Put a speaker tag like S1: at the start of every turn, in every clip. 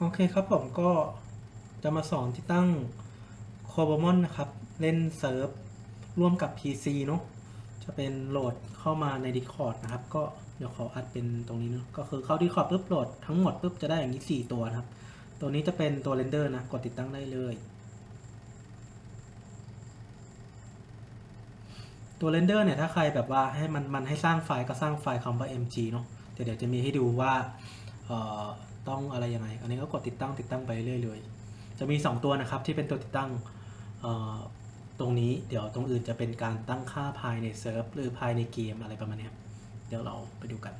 S1: โอเคครับผมก็จะมาสอนที่ตั้ง c o b o m o n นะครับ เล่นเซิร์ฟร่วมกับ PC เนอะจะเป็นโหลดเข้ามาใน Discord นะครับ ก็เดี๋ยวขออัดเป็นตรงนี้เนอะก็คือเข้า Discord ปุ๊บโหลดทั้งหมดปุ๊บจะได้อย่างนี้ 4 ตัวนะครับ ตัวนี้จะเป็นตัวเรนเดอร์นะ กดติดตั้งได้เลย ตัวเรนเดอร์เนี่ยถ้าใครแบบว่าให้มันมันให้สร้างไฟล์ก็สร้างไฟล์คำว่า mg เนอะแต่เดี๋ยวจะมีให้ดูว่า ต้องอะไรยังไง อันนี้ก็กดติดตั้งติดตั้งไปเรื่อยเลยจะมี 2 ตัวนะครับที่เป็นตัวติดตั้งตรงนี้เดี๋ยวตรงอื่นจะเป็นการตั้งค่าภายในเซิร์ฟหรือภายในเกมอะไรประมาณนี้เดี๋ยวเราไปดูกัน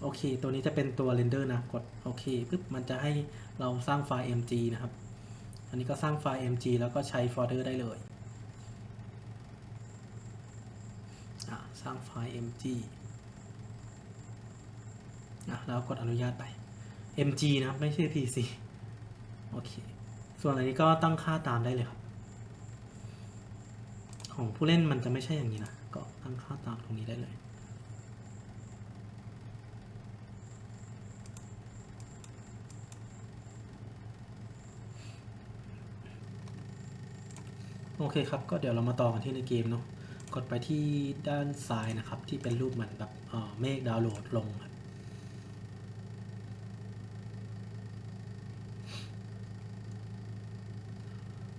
S1: โอเค ตัวนี้จะเป็นตัวเรนเดอร์นะกดโอเคปุ๊บมันจะให้เราสร้างไฟล์ mg นะครับ อันนี้ก็สร้างไฟล์ mg แล้วก็ใช้โฟลเดอร์ได้เลยสร้างไฟล์ mg อะแล้วกดอนุญาตไป mg นะไม่ใช่ pc โอเค ส่วนอันนี้ก็ตั้งค่าตามได้เลยครับ ของผู้เล่นมันจะไม่ใช่อย่างนี้นะ ก็ตั้งค่าตามตรงนี้ได้เลยโอเคครับ ก็เดี๋ยวเรามาต่อกันที่ในเกมเนาะ กดไปที่ด้านซ้ายนะครับ ที่เป็นรูปเหมือนแบบเอ่อเมฆดาวน์โหลดลงครับ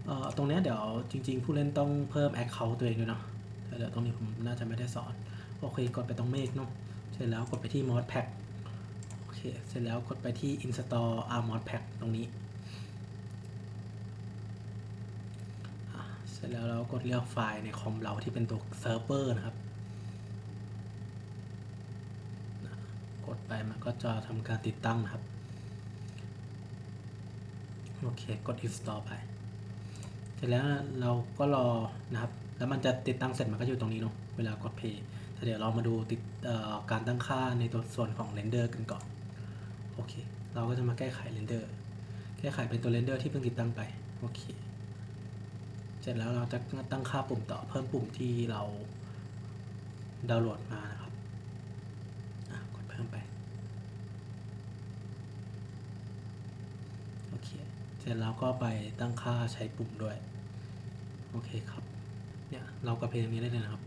S1: เอ่อตรงนี้เดี๋ยวจริง ๆ ผู้เล่นต้องเพิ่ม Account ตัวเองด้วยเนาะเดี๋ยวตรงนี้ผมน่าจะไม่ได้สอน โอเค กดไปตรงเมฆเนาะเสร็จแล้วกดไปที่ Mod Pack โอเค เสร็จแล้วกดไปที่ Install R Mod Pack ตรงนี้เสร็จแล้วเรากดเลือกไฟล์ในคอมเราที่เป็นตัวเซิร์ฟเวอร์นะครับ กดไปมันก็จะทำการติดตั้งนะครับ โอเค กด install ไป ร็จแล้วเราก็รอนะครับ แล้วมันจะติดตั้งเสร็จมันก็อยู่ตรงนี้เนาะเวลากด play แต่เดี๋ยวเรามาดูติดการตั้งค่าในตัวส่วนของเรนเดอร์กันก่อนโอเค เราก็จะมาแก้ไขเรนเดอร์แก้ไขเป็นตัวเรนเดอร์ที่เพิ่งติดตั้งไปโอเคเสร็จแล้วเราจะตั้งค่าปุ่มต่อเพิ่มปุ่มที่เราดาวน์โหลดมานะครับกดเพิ่มไปโอเค สร็จแล้วก็ไปตั้งค่าใช้ปุ่มด้วย โอเคครับ เนี่ยเราก็เพลงนี้ได้เลยนะครับ